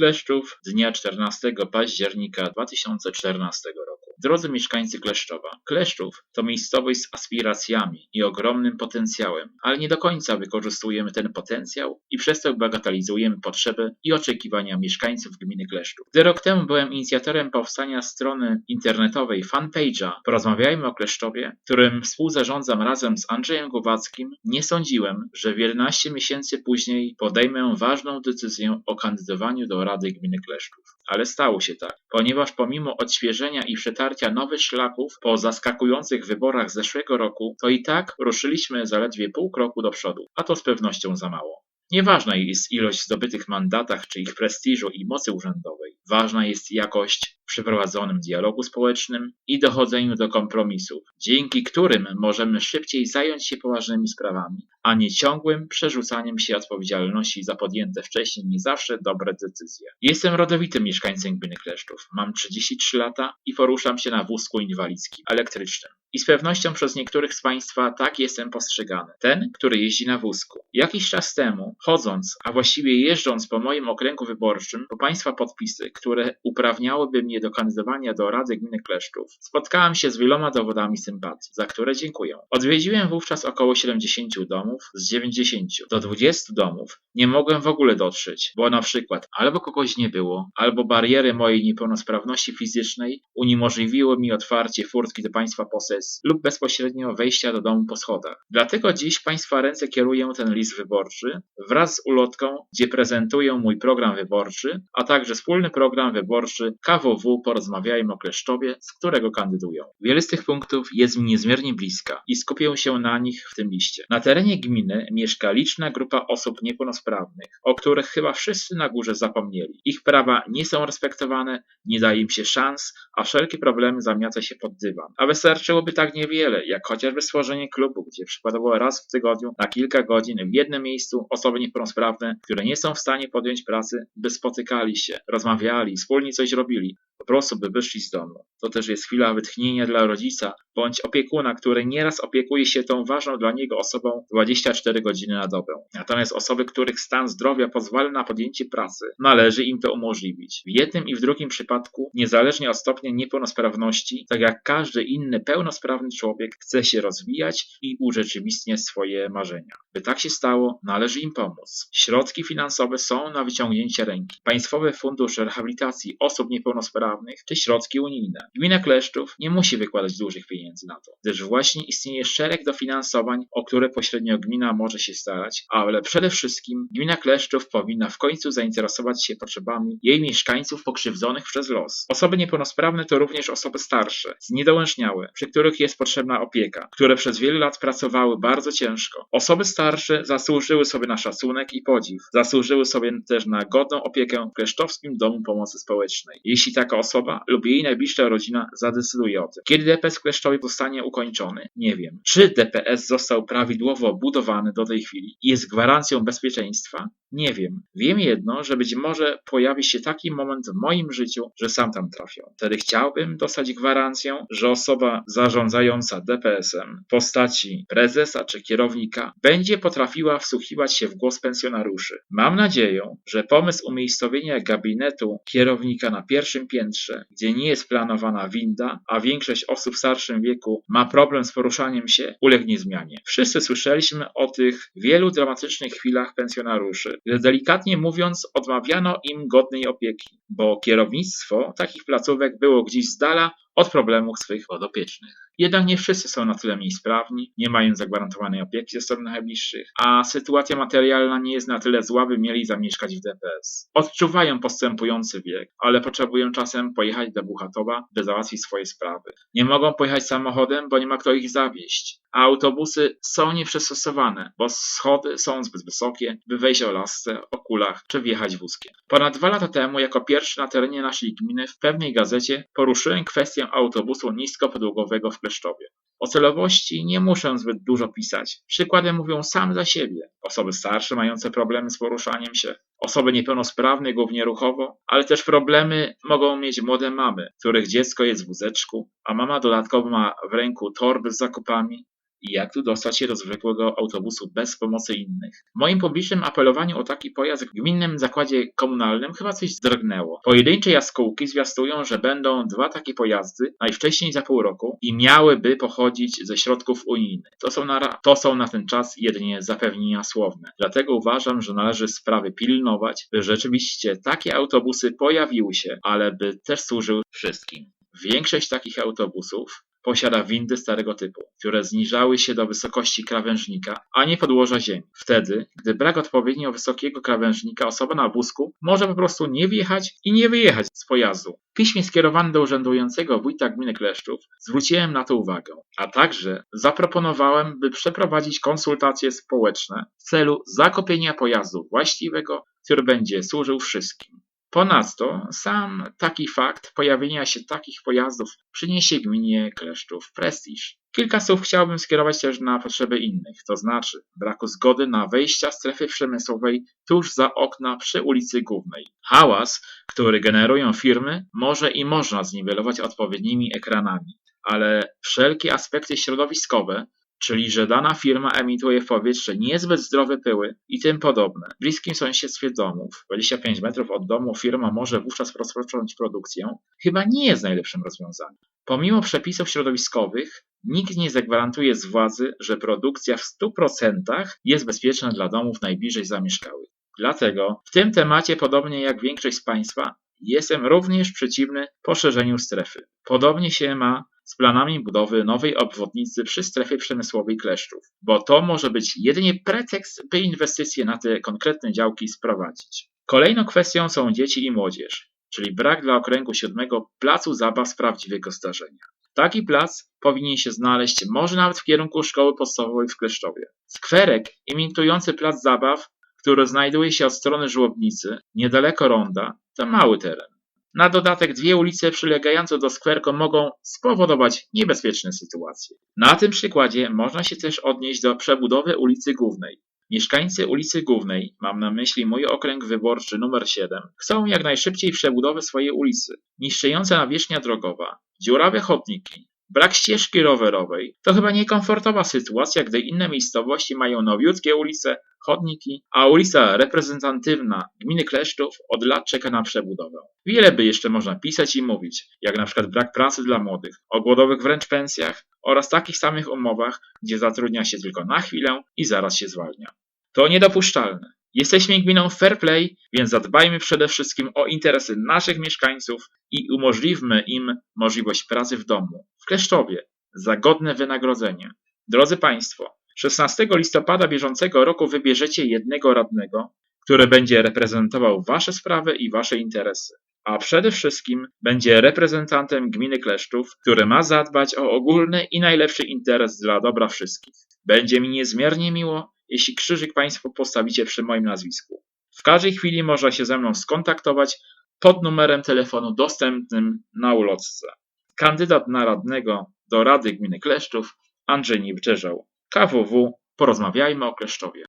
Kleszczów dnia 14 października 2014 roku. Drodzy mieszkańcy Kleszczowa, Kleszczów to miejscowość z aspiracjami i ogromnym potencjałem, ale nie do końca wykorzystujemy ten potencjał i przez to bagatelizujemy potrzeby i oczekiwania mieszkańców gminy Kleszczów. Gdy rok temu byłem inicjatorem powstania strony internetowej fanpage'a Porozmawiajmy o Kleszczowie, którym współzarządzam razem z Andrzejem Głowackim, nie sądziłem, że 11 miesięcy później podejmę ważną decyzję o kandydowaniu do Rady Gminy Kleszczów. Ale stało się tak, ponieważ pomimo odświeżenia i przetarcia nowych szlaków po zaskakujących wyborach zeszłego roku, to i tak ruszyliśmy zaledwie pół kroku do przodu, a to z pewnością za mało. Nieważna jest ilość zdobytych mandatach czy ich prestiżu i mocy urzędowej. Ważna jest jakość w przeprowadzonym dialogu społecznym i dochodzeniu do kompromisów, dzięki którym możemy szybciej zająć się poważnymi sprawami, a nie ciągłym przerzucaniem się odpowiedzialności za podjęte wcześniej nie zawsze dobre decyzje. Jestem rodowitym mieszkańcem gminy Kleszczów. Mam 33 lata i poruszam się na wózku inwalidzkim elektrycznym. I z pewnością przez niektórych z Państwa tak jestem postrzegany. Ten, który jeździ na wózku. Jakiś czas temu, chodząc, a właściwie jeżdżąc po moim okręgu wyborczym, po Państwa podpisy, które uprawniałyby mnie do kandydowania do Rady Gminy Kleszczów, spotkałem się z wieloma dowodami sympatii, za które dziękuję. Odwiedziłem wówczas około 70 domów z 90 do 20 domów. Nie mogłem w ogóle dotrzeć, bo na przykład albo kogoś nie było, albo bariery mojej niepełnosprawności fizycznej uniemożliwiły mi otwarcie furtki do Państwa posesji lub bezpośrednio wejścia do domu po schodach. Dlatego dziś Państwa ręce kieruję ten list wyborczy wraz z ulotką, gdzie prezentuję mój program wyborczy, a także wspólny program wyborczy KWW Porozmawiajmy o Kleszczowie, z którego kandydują. Wiele z tych punktów jest mi niezmiernie bliska i skupię się na nich w tym liście. Na terenie gminy mieszka liczna grupa osób niepełnosprawnych, o których chyba wszyscy na górze zapomnieli. Ich prawa nie są respektowane, nie daje im się szans, a wszelkie problemy zamiaca się pod dywan. A wystarczyłoby tak niewiele, jak chociażby stworzenie klubu, gdzie przykładowo raz w tygodniu na kilka godzin w jednym miejscu osoby niepełnosprawne, które nie są w stanie podjąć pracy, by spotykali się, rozmawiali, wspólnie coś robili, po prostu by wyszli z domu. To też jest chwila wytchnienia dla rodzica bądź opiekuna, który nieraz opiekuje się tą ważną dla niego osobą 24 godziny na dobę. Natomiast osoby, których stan zdrowia pozwala na podjęcie pracy, należy im to umożliwić. W jednym i w drugim przypadku, niezależnie od stopnia niepełnosprawności, tak jak każdy inny pełnosprawny człowiek, chce się rozwijać i urzeczywistniać swoje marzenia. By tak się stało, należy im pomóc. Środki finansowe są na wyciągnięcie ręki. Państwowy Fundusz Rehabilitacji Osób Niepełnosprawnych czy środki unijne. Gmina Kleszczów nie musi wykładać dużych pieniędzy na to, gdyż właśnie istnieje szereg dofinansowań, o które pośrednio gmina może się starać, ale przede wszystkim gmina Kleszczów powinna w końcu zainteresować się potrzebami jej mieszkańców pokrzywdzonych przez los. Osoby niepełnosprawne to również osoby starsze, zniedołężniałe, przy których jest potrzebna opieka, które przez wiele lat pracowały bardzo ciężko. Osoby starsze zasłużyły sobie na szacunek i podziw, zasłużyły sobie też na godną opiekę w Kleszczowskim Domu Pomocy Społecznej. Jeśli taka osoba lub jej najbliższa rodzina zadecyduje o tym. Kiedy DPS w Kleszczowie zostanie ukończony? Nie wiem. Czy DPS został prawidłowo budowany do tej chwili i jest gwarancją bezpieczeństwa? Nie wiem. Wiem jedno, że być może pojawi się taki moment w moim życiu, że sam tam trafię. Wtedy chciałbym dostać gwarancję, że osoba zarządzająca DPS-em w postaci prezesa czy kierownika będzie potrafiła wsłuchiwać się w głos pensjonariuszy. Mam nadzieję, że pomysł umiejscowienia gabinetu kierownika na pierwszym piętrze, gdzie nie jest planowana winda, a większość osób w starszym wieku ma problem z poruszaniem się, ulegnie zmianie. Wszyscy słyszeliśmy o tych wielu dramatycznych chwilach pensjonariuszy, gdy delikatnie mówiąc odmawiano im godnej opieki, bo kierownictwo takich placówek było gdzieś z dala od problemów swych podopiecznych. Jednak nie wszyscy są na tyle mniej sprawni, nie mają zagwarantowanej opieki ze strony najbliższych, a sytuacja materialna nie jest na tyle zła, by mieli zamieszkać w DPS. Odczuwają postępujący wiek, ale potrzebują czasem pojechać do Buchatowa, by załatwić swoje sprawy. Nie mogą pojechać samochodem, bo nie ma kto ich zawieźć, a autobusy są nieprzystosowane, bo schody są zbyt wysokie, by wejść o lasce, o kulach czy wjechać wózkiem. Ponad dwa lata temu, jako pierwszy na terenie naszej gminy, w pewnej gazecie poruszyłem kwestię autobusu niskopodłogowego w O celowości nie muszę zbyt dużo pisać. Przykłady mówią sam za siebie. Osoby starsze mające problemy z poruszaniem się, osoby niepełnosprawne głównie ruchowo, ale też problemy mogą mieć młode mamy, których dziecko jest w wózeczku, a mama dodatkowo ma w ręku torby z zakupami, i jak tu dostać się do zwykłego autobusu bez pomocy innych. W moim publicznym apelowaniu o taki pojazd w gminnym zakładzie komunalnym chyba coś zdrgnęło. Pojedyncze jaskółki zwiastują, że będą dwa takie pojazdy najwcześniej za pół roku i miałyby pochodzić ze środków unijnych. To są na, to są na ten czas jedynie zapewnienia słowne. Dlatego uważam, że należy sprawy pilnować, by rzeczywiście takie autobusy pojawiły się, ale by też służyły wszystkim. Większość takich autobusów posiada windy starego typu, które zniżały się do wysokości krawężnika, a nie podłoża ziemi. Wtedy, gdy brak odpowiednio wysokiego krawężnika, osoba na wózku może po prostu nie wjechać i nie wyjechać z pojazdu. W piśmie skierowanym do urzędującego wójta gminy Kleszczów zwróciłem na to uwagę, a także zaproponowałem, by przeprowadzić konsultacje społeczne w celu zakupienia pojazdu właściwego, który będzie służył wszystkim. Ponadto sam taki fakt pojawienia się takich pojazdów przyniesie gminie Kleszczów prestiż. Kilka słów chciałbym skierować też na potrzeby innych, to znaczy braku zgody na wejścia strefy przemysłowej tuż za okna przy ulicy Głównej. Hałas, który generują firmy, może i można zniwelować odpowiednimi ekranami, ale wszelkie aspekty środowiskowe czyli że dana firma emituje w powietrze niezbyt zdrowe pyły i tym podobne. W bliskim sąsiedztwie domów, 25 metrów od domu, firma może wówczas rozpocząć produkcję, chyba nie jest najlepszym rozwiązaniem. Pomimo przepisów środowiskowych, nikt nie zagwarantuje z władzy, że produkcja w 100% jest bezpieczna dla domów najbliżej zamieszkałych. Dlatego w tym temacie, podobnie jak większość z Państwa, jestem również przeciwny poszerzeniu strefy. Podobnie się ma z planami budowy nowej obwodnicy przy strefie przemysłowej Kleszczów, bo to może być jedynie pretekst, by inwestycje na te konkretne działki sprowadzić. Kolejną kwestią są dzieci i młodzież, czyli brak dla okręgu siódmego placu zabaw z prawdziwego zdarzenia. Taki plac powinien się znaleźć może nawet w kierunku szkoły podstawowej w Kleszczowie. Skwerek imitujący plac zabaw, który znajduje się od strony żłobnicy, niedaleko ronda, to mały teren. Na dodatek dwie ulice przylegające do skwerku mogą spowodować niebezpieczne sytuacje. Na tym przykładzie można się też odnieść do przebudowy ulicy Głównej. Mieszkańcy ulicy Głównej, mam na myśli mój okręg wyborczy numer 7, chcą jak najszybciej przebudowy swojej ulicy. Niszczyjąca nawierzchnia drogowa, dziurawe chodniki, Brak ścieżki rowerowej to chyba niekomfortowa sytuacja, gdy inne miejscowości mają nowiutkie ulice, chodniki, a ulica reprezentatywna gminy Kleszczów od lat czeka na przebudowę. Wiele by jeszcze można pisać i mówić, jak na przykład brak pracy dla młodych, o głodowych wręcz pensjach oraz takich samych umowach, gdzie zatrudnia się tylko na chwilę i zaraz się zwalnia. To niedopuszczalne. Jesteśmy gminą fair play, więc zadbajmy przede wszystkim o interesy naszych mieszkańców i umożliwmy im możliwość pracy w domu, w Kleszczowie, za godne wynagrodzenie. Drodzy Państwo, 16 listopada bieżącego roku wybierzecie jednego radnego, który będzie reprezentował Wasze sprawy i Wasze interesy, a przede wszystkim będzie reprezentantem gminy Kleszczów, który ma zadbać o ogólny i najlepszy interes dla dobra wszystkich. Będzie mi niezmiernie miło, jeśli krzyżyk Państwo postawicie przy moim nazwisku. W każdej chwili można się ze mną skontaktować pod numerem telefonu dostępnym na ulotce. Kandydat na radnego do Rady Gminy Kleszczów Andrzej Niewczerzał. KWW Porozmawiajmy o Kleszczowie.